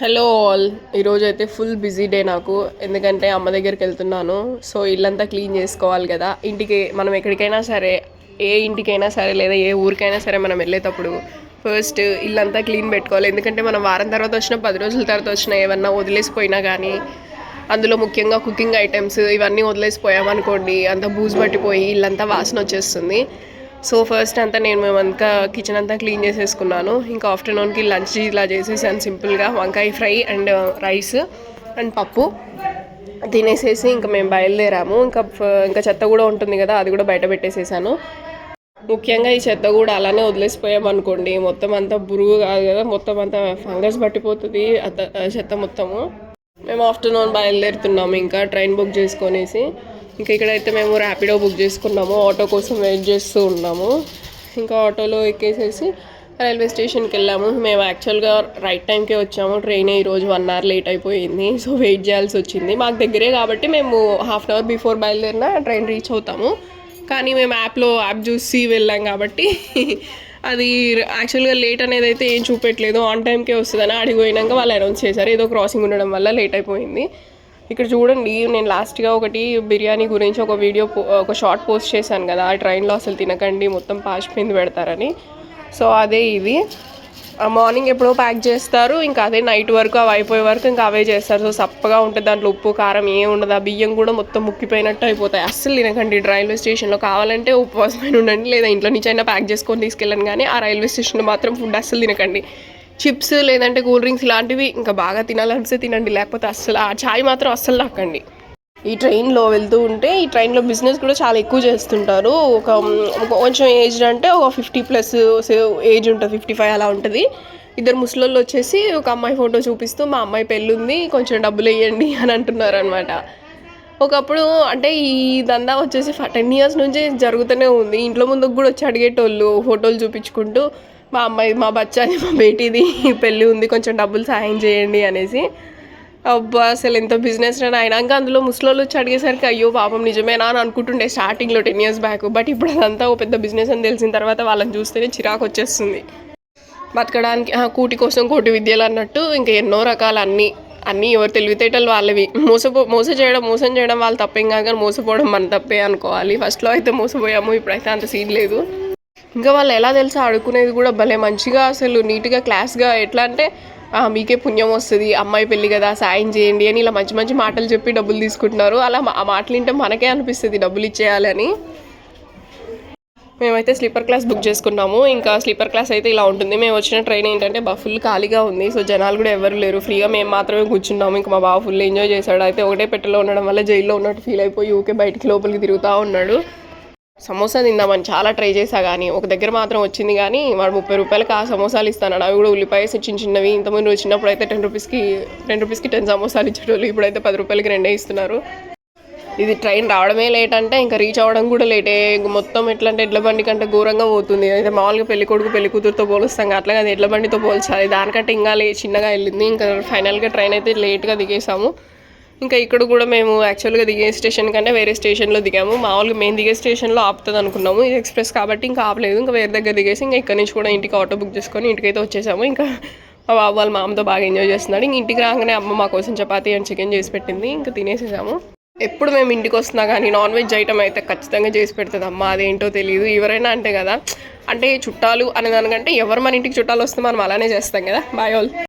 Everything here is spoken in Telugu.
హలో ఆల్ ఈరోజు అయితే ఫుల్ బిజీ డే నాకు. ఎందుకంటే అమ్మ దగ్గరికి వెళ్తున్నాను. సో ఇల్లంతా క్లీన్ చేసుకోవాలి కదా. ఇంటికి మనం ఎక్కడికైనా సరే ఏ ఇంటికైనా సరే లేదా ఏ ఊరికైనా సరే మనం వెళ్ళేటప్పుడు ఫస్ట్ ఇల్లంతా క్లీన్ పెట్టుకోవాలి. ఎందుకంటే మనం వారం తర్వాత వచ్చిన పది రోజుల తర్వాత వచ్చిన ఏమన్నా వదిలేసిపోయినా కానీ అందులో ముఖ్యంగా కుకింగ్ ఐటమ్స్ ఇవన్నీ వదిలేసిపోయామనుకోండి అంత బూజు పట్టిపోయి ఇల్లంతా వాసన వచ్చేస్తుంది. సో ఫస్ట్ అంతా నేను మేమంతా కిచెన్ అంతా క్లీన్ చేసేసుకున్నాను. ఇంకా ఆఫ్టర్నూన్కి లంచ్ ఇలా చేసేసాను సింపుల్గా. వంకాయ fry and uh, rice and పప్పు తినేసేసి ఇంకా మేము బయలుదేరాము. ఇంకా uh, ఇంకా చెత్త కూడా ఉంటుంది కదా అది కూడా బయట పెట్టేసేసాను. ముఖ్యంగా ఈ చెత్త కూడా అలానే వదిలేసిపోయామనుకోండి. మొత్తం అంతా బురుగు కాదు కదా మొత్తం అంతా ఫంగస్ పట్టిపోతుంది ఆ చెత్త మొత్తము. మేము ఆఫ్టర్నూన్ బయలుదేరుతున్నాము ఇంకా ట్రైన్ బుక్ చేసుకొనేసి. ఇంకా ఇక్కడైతే మేము ర్యాపిడో బుక్ చేసుకున్నాము. ఆటో కోసం వెయిట్ చేస్తూ ఉన్నాము. ఇంకా ఆటోలో ఎక్కేసేసి రైల్వే స్టేషన్కి వెళ్ళాము మేము యాక్చువల్గా రైట్ టైంకే వచ్చాము. ట్రైన్ ఈరోజు వన్ అవర్ లేట్ అయిపోయింది. సో వెయిట్ చేయాల్సి వచ్చింది. మాకు దగ్గరే కాబట్టి మేము హాఫ్ అన్ అవర్ బిఫోర్ బయలుదేరిన ట్రైన్ రీచ్ అవుతాము. కానీ మేము యాప్లో యాప్ చూసి వెళ్ళాం కాబట్టి అది యాక్చువల్గా లేట్ అనేది అయితే ఏం చూపెట్టలేదు. ఆన్ టైంకే వస్తుందని అడిగిపోయినాక వాళ్ళు అనౌన్స్ చేశారు. ఏదో క్రాసింగ్ ఉండడం వల్ల లేట్ అయిపోయింది. ఇక్కడ చూడండి నేను లాస్ట్గా ఒకటి బిర్యానీ గురించి ఒక వీడియో పో- ఒక షార్ట్ పోస్ట్ చేశాను కదా ఆ ట్రైన్లో అసలు తినకండి మొత్తం పాచిపోయింది పెడతారని. సో అదే ఇది. ఆ మార్నింగ్ ఎప్పుడో ప్యాక్ చేస్తారు ఇంకా అదే నైట్ వరకు అవి అయిపోయే వరకు ఇంకా అవే చేస్తారు. సో సప్పగా ఉంటుంది దాంట్లో ఉప్పు కారం ఏం ఉండదు ఆ బియ్యం కూడా మొత్తం ముక్కిపోయినట్టు అయిపోతాయి. అస్సలు తినకండి రైల్వే స్టేషన్లో కావాలంటే ఉపవాసమైన ఉండండి లేదా ఇంట్లో నుంచి అయినా ప్యాక్ చేసుకొని తీసుకెళ్ళండి కానీ ఆ రైల్వే స్టేషన్లో మాత్రం ఫుడ్ అస్సలు తినకండి. చిప్స్ లేదంటే కూల్ డ్రింక్స్ ఇలాంటివి ఇంకా బాగా తినాలనిపిస్తే తినండి. లేకపోతే అస్సలు ఆ చాయ్ మాత్రం అస్సలు తాకండి. ఈ ట్రైన్లో వెళ్తూ ఉంటే ఈ ట్రైన్లో బిజినెస్ కూడా చాలా ఎక్కువ చేస్తుంటారు. ఒక కొంచెం ఏజ్ అంటే ఒక ఫిఫ్టీ ప్లస్ ఏజ్ ఉంటుంది. ఫిఫ్టీ ఫైవ్ అలా ఉంటుంది. ఇద్దరు ముసలోళ్ళు వచ్చేసి ఒక అమ్మాయి ఫోటో చూపిస్తూ మా అమ్మాయి పెళ్ళి ఉంది కొంచెం డబ్బులు వేయండి అని అంటున్నారు అనమాట ఒకప్పుడు అంటే ఈ దందా వచ్చేసి టెన్ ఇయర్స్ నుంచి జరుగుతూనే ఉంది. ఇంట్లో ముందుకు కూడా వచ్చి అడిగేటోళ్ళు ఫోటోలు చూపించుకుంటూ మా అమ్మాయి మా బచ్చాది మా బేటీది పెళ్ళి ఉంది కొంచెం డబ్బులు సాయం చేయండి అనేసి. అబ్బా అసలు ఎంత బిజినెస్ నేను అయినాక అందులో ముసలోళ్ళు వచ్చి అడిగేసరికి అయ్యో పాపం నిజమేనా అని అనుకుంటుండే స్టార్టింగ్లో టెన్ ఇయర్స్ బ్యాక్ బట్ ఇప్పుడు అదంతా ఒక పెద్ద బిజినెస్ అని తెలిసిన తర్వాత వాళ్ళని చూస్తేనే చిరాకు వచ్చేస్తుంది. బతకడానికి కూటి కోసం కోటి విద్యలు అన్నట్టు ఇంకా ఎన్నో రకాల అన్నీ అన్నీ ఎవరు తెలివితేటలు వాళ్ళవి. మోసపో మోస చేయడం మోసం చేయడం వాళ్ళు తప్పేం కాక మోసపోవడం మన తప్పే అనుకోవాలి. ఫస్ట్లో అయితే మోసపోయాము ఇప్పుడైతే అంత సీన్ లేదు. ఇంకా వాళ్ళు ఎలా తెలుసా? ఆడుకునేది కూడా భలే మంచిగా అసలు నీట్గా క్లాస్గా ఎట్లా అంటే మీకే పుణ్యం వస్తుంది అమ్మాయి పెళ్ళి కదా సాయం చేయండి అని ఇలా మంచి మంచి మాటలు చెప్పి డబ్బులు తీసుకుంటున్నారు. అలా మా- ఆ మాటలు వింటే మనకే అనిపిస్తుంది డబ్బులు ఇచ్చేయాలని మేమైతే స్లీపర్ క్లాస్ బుక్ చేసుకున్నాము. ఇంకా స్లీపర్ క్లాస్ అయితే ఇలా ఉంటుంది. మేము వచ్చిన ట్రైన్ ఏంటంటే బా ఫుల్ ఖాళీగా ఉంది. సో జనాలు కూడా ఎవరు లేరు. ఫ్రీగా మేము మాత్రమే కూర్చున్నాము. ఇంకా మా బాబు ఫుల్ ఎంజాయ్ చేశాడు. అయితే ఒకటే పెట్టెలో ఉండడం వల్ల జైల్లో ఉన్నట్టు ఫీల్ అయిపోయి ఊకే బయటికి లోపలికి తిరుగుతూ ఉన్నాడు. సమోసా తిందామని చాలా ట్రై చేశా కానీ ఒక దగ్గర మాత్రం వచ్చింది కానీ వాడు ముప్పై రూపాయలకి ఆ సమోసాలు ఇస్తాను అవి కూడా ఉల్లిపాయ చిన్న చిన్నవి. ఇంతకుముందు వచ్చినప్పుడు అయితే టెన్ రూపీస్కి టెన్ రూపీస్కి టెన్ సమోసాలు ఇచ్చేటోళ్ళు ఇప్పుడైతే పది రూపాయలకి రెండే ఇస్తున్నారు. ఇది ట్రైన్ రావడమే లేట్ అంటే ఇంకా రీచ్ అవ్వడం కూడా లేటే. మొత్తం ఎట్లా అంటే ఎడ్ల బండి కంటే ఘోరంగా పోతుంది. అయితే మామూలుగా పెళ్ళి కొడుకు పెళ్ళి కూతురుతో పోలుస్తాం అట్లా అది ఎడ్ల బండితో పోల్చాలి. దానికంటే ఇంకా లే చిన్నగా వెళ్ళింది. ఇంకా ఫైనల్గా ట్రైన్ అయితే లేట్గా దిగేసాము ఇంకా ఇక్కడ కూడా మేము యాక్చువల్గా దిగే స్టేషన్ కంటే వేరే స్టేషన్లో దిగాము. మామూలుగా మేము దిగే స్టేషన్లో ఆపుతుంది అనుకున్నాము. ఇది ఎక్స్ప్రెస్ కాబట్టి ఇంకా ఆపలేదు. ఇంకా వేరే దగ్గర దిగేసి ఇంకా ఇక్కడ నుంచి కూడా ఇంటికి ఆటో బుక్ చేసుకొని ఇంటికైతే వచ్చేసాము. ఇంకా మా బాబు వాళ్ళ మామతో బాగా ఎంజాయ్ చేస్తున్నాడు. ఇంక ఇంటికి రాగానే అమ్మ మా కోసం చపాతీ అండ్ చికెన్ చేసి పెట్టింది. ఇంకా తినేసేసాము. ఎప్పుడు మేము ఇంటికి వస్తున్నా కానీ నాన్ వెజ్ ఐటమ్ అయితే ఖచ్చితంగా చేసి పెడుతుంది అమ్మ. అదేంటో తెలియదు ఎవరైనా అంటే కదా. అంటే చుట్టాలు అనే దానికంటే ఎవరు మన ఇంటికి చుట్టాలు వస్తే మనం అలానే చేస్తాం కదా. Bye all